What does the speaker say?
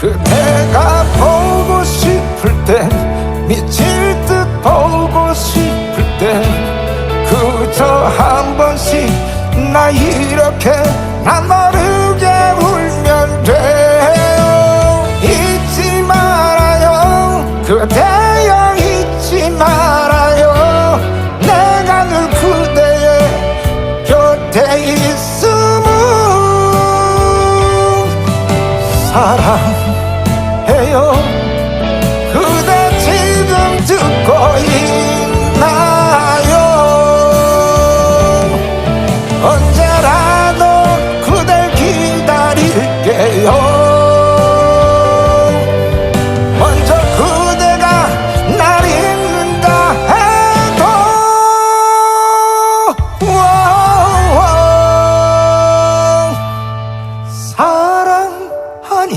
그대가 보고 싶을 땐 미칠 듯 보고 싶을 땐 그저 한 번씩 나 이렇게 나 모르게 울면 돼요. 잊지 말아요. 그대여 잊지 말아요. 내가 늘 그대의 곁에 있음은 사랑 주세요 그대 지금 듣고 있나요 언제라도 그댈 기다릴게요 먼저 그대가 날 잊는다 해도 사랑하니.